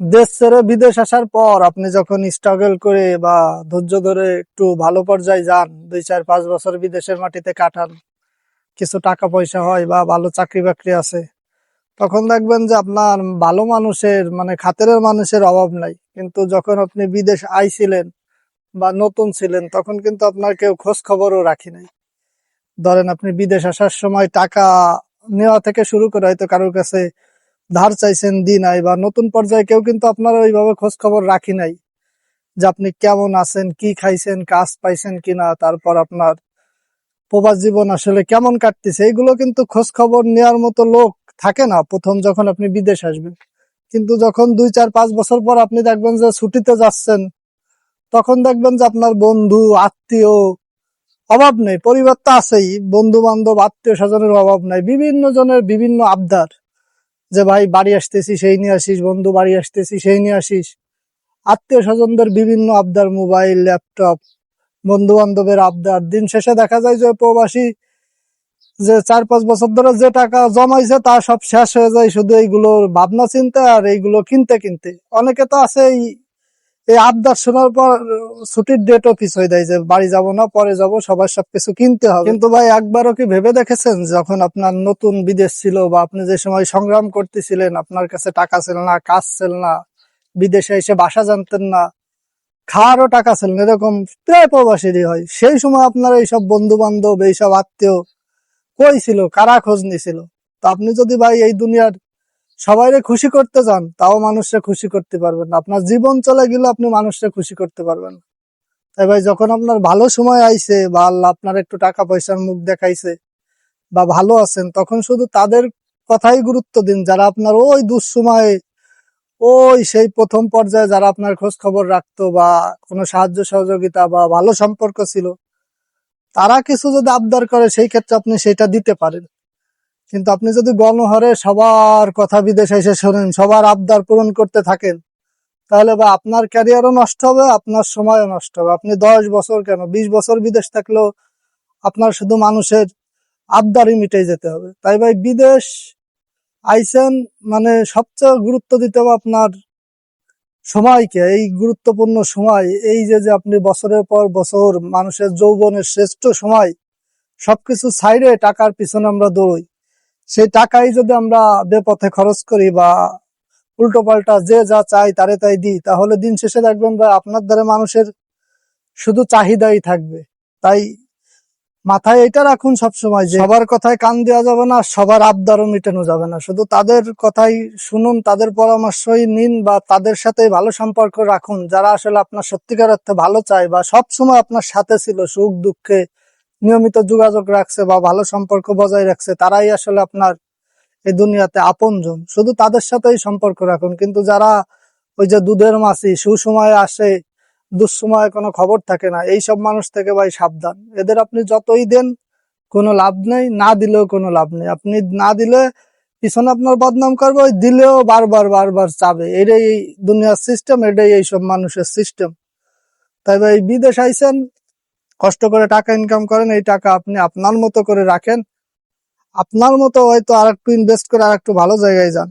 দেশ ছেড়ে বিদেশ আসার পর আপনি যখন স্ট্রাগল করে বা ধৈর্য ধরে একটু ভালো পর্যায়ে যান, দুই, চার, পাঁচ বছর বিদেশের মাটিতে কাটান, কিছু টাকা পয়সা হয় বা ভালো চাকরি বাকরি আছে, তখন দেখবেন যে আপনার ভালো মানুষের মানে খাতেরের মানুষের অভাব নাই। কিন্তু যখন আপনি বিদেশ আইছিলেন বা নতুন ছিলেন, তখন কিন্তু আপনার কেউ খোঁজ খবরও রাখি নাই। ধরেন আপনি বিদেশ আসার সময় টাকা নেওয়া থেকে শুরু করে হয়তো কারোর কাছে ধার চাইছেন দি নাই বা নতুন পর্যায়ে কেউ কিন্তু আপনার ওইভাবে খোঁজ খবর রাখি নাই যে আপনি কেমন আছেন, কি খাইছেন, কাজ পাইছেন কিনা, তারপর আপনার প্রবাস জীবন আসলে কেমন কাটতেছে এইগুলো কিন্তু খোঁজ খবর নেওয়ার মতো লোক থাকে না প্রথম যখন আপনি বিদেশ আসবেন। কিন্তু যখন দুই, চার, পাঁচ বছর পর আপনি দেখবেন যে ছুটিতে যাচ্ছেন, তখন দেখবেন যে আপনার বন্ধু, আত্মীয় অভাব নেই, পরিবার তো আছেই বন্ধু বান্ধব আত্মীয় স্বজনের অভাব নাই, বিভিন্ন জনের বিভিন্ন আবদার। যে ভাই, বাড়ি আসতেছি, সেই নিয়ে আসিস, বন্ধু, বাড়ি আসতেছি, সেই নিয়ে আসিস। আত্মীয় স্বজনদের বিভিন্ন আবদার, মোবাইল, ল্যাপটপ বন্ধু বান্ধবের আবদার। দিন শেষে দেখা যায় যে প্রবাসী যে চার পাঁচ বছর ধরে যে টাকা জমাইছে, তা সব শেষ হয়ে যায় শুধু এইগুলোর ভাবনা চিন্তা আর এইগুলো কিনতে কিনতে। অনেকে তো আছে এই এই আবদার শোনার পর, ছুটির ডেটও পিছ হয়ে দেয় যে বাড়ি যাব না, পরে যাব সবার সবকিছু কিনতে হবে। কিন্তু ভাই, একবারও কি ভেবে দেখেছেন যখন আপনার নতুন বিদেশ ছিল বা আপনি যে সময় সংগ্রাম করতেছিলেন, আপনার কাছে টাকা ছিল না, কাজ ছিল না, বিদেশে এসে বাসা জানতেন না, খাওয়ারও টাকা ছিল না, এরকম প্রায় প্রবাসীরই হয়। সেই সময় আপনার এইসব বন্ধু বান্ধব এইসব আত্মীয় কই ছিল? কারা খোঁজ নিছিল? তো আপনি যদি ভাই এই দুনিয়ার সবাইরে খুশি করতে চান তাও মানুষকে খুশি করতে পারবেন না। আপনার জীবন চলে গেলে আপনি মানুষকে খুশি করতে পারবেন। তাই ভাই, যখন আপনার ভালো সময় আইছে বা আপনার একটু টাকা পয়সার মুখ দেখাইছে বা ভালো আছেন, তখন শুধু তাদের কথাই গুরুত্ব দিন। যারা আপনার ওই দুঃসময়ে, ওই সেই প্রথম পর্যায়ে যারা আপনার খোঁজ খবর রাখতো বা কোনো সাহায্য সহযোগিতা বা ভালো সম্পর্ক ছিল, তারা কিছু যদি আবদার করে, সেই ক্ষেত্রে আপনি সেটা দিতে পারেন। কিন্তু আপনি যদি গণহারে সবার কথা বিদেশে এসে শোনেন, সবার আবদার পূরণ করতে থাকেন, তাহলে বা আপনার ক্যারিয়ারও নষ্ট হবে, আপনার সময়ও নষ্ট হবে। আপনি দশ বছর কেন? বিশ বছর বিদেশ থাকলেও আপনার শুধু মানুষের আবদারই মিটে যেতে হবে। তাই ভাই বিদেশ আইসেন মানে সবচেয়ে গুরুত্ব দিতে হবে আপনার সময়কে, এই গুরুত্বপূর্ণ সময়, এই যে যে আপনি বছরের পর বছর মানুষের যৌবনের শ্রেষ্ঠ সময়, সবকিছু সাইডে টাকার পিছনে আমরা দৌড়ই। সেই টাকাই যদি আমরা বেপথে খরচ করি বা উল্টো পাল্টা যে যা চাই তারে তাই দিই, তাহলে দিন শেষে দেখবেন ভাই আপনার দ্বারা মানুষের শুধু চাহিদাই থাকবে। তাই মাথায় এটা রাখুন সবসময় যে সবার কথায় কান দেওয়া যাবে না, সবার আবদারও মেটানো যাবে না। শুধু তাদের কথাই শুনুন, তাদের পরামর্শই নিন বা তাদের সাথে ভালো সম্পর্ক রাখুন। যারা আসলে আপনার সত্যিকার অর্থে ভালো চায় বা সব সময় আপনার সাথে ছিল, সুখ দুঃখে নিয়মিত যোগাযোগ রাখছে বা ভালো সম্পর্ক বজায় রাখছে, তারাই আসলে আপনার এই দুনিয়াতে আপনজন। শুধু তাদের সাথেই সম্পর্ক রাখুন, কিন্তু যারা ওই যে দুধের মাছি, সুসময়ে আসে, দুঃসময়ে কোনো খবর থাকে না এই সব মানুষ থেকে ভাই সাবধান। এদের আপনি যতই দেন, কোনো লাভ নেই, না দিলেও কোনো লাভ নেই। আপনি না দিলে পিছনে আপনার বদনাম করবে, ওই দিলেও বারবার বারবার চাবে। এটাই এই দুনিয়ার সিস্টেম এটাই এই সব মানুষের সিস্টেম তাই ভাই, বিদেশ আইছেন কষ্ট করে টাকা ইনকাম করেন, এই টাকা আপনি আপনার মতো করে রাখেন। আপনার মতো হয়তো আর একটু ইনভেস্ট করে আর একটু ভালো জায়গায় যান।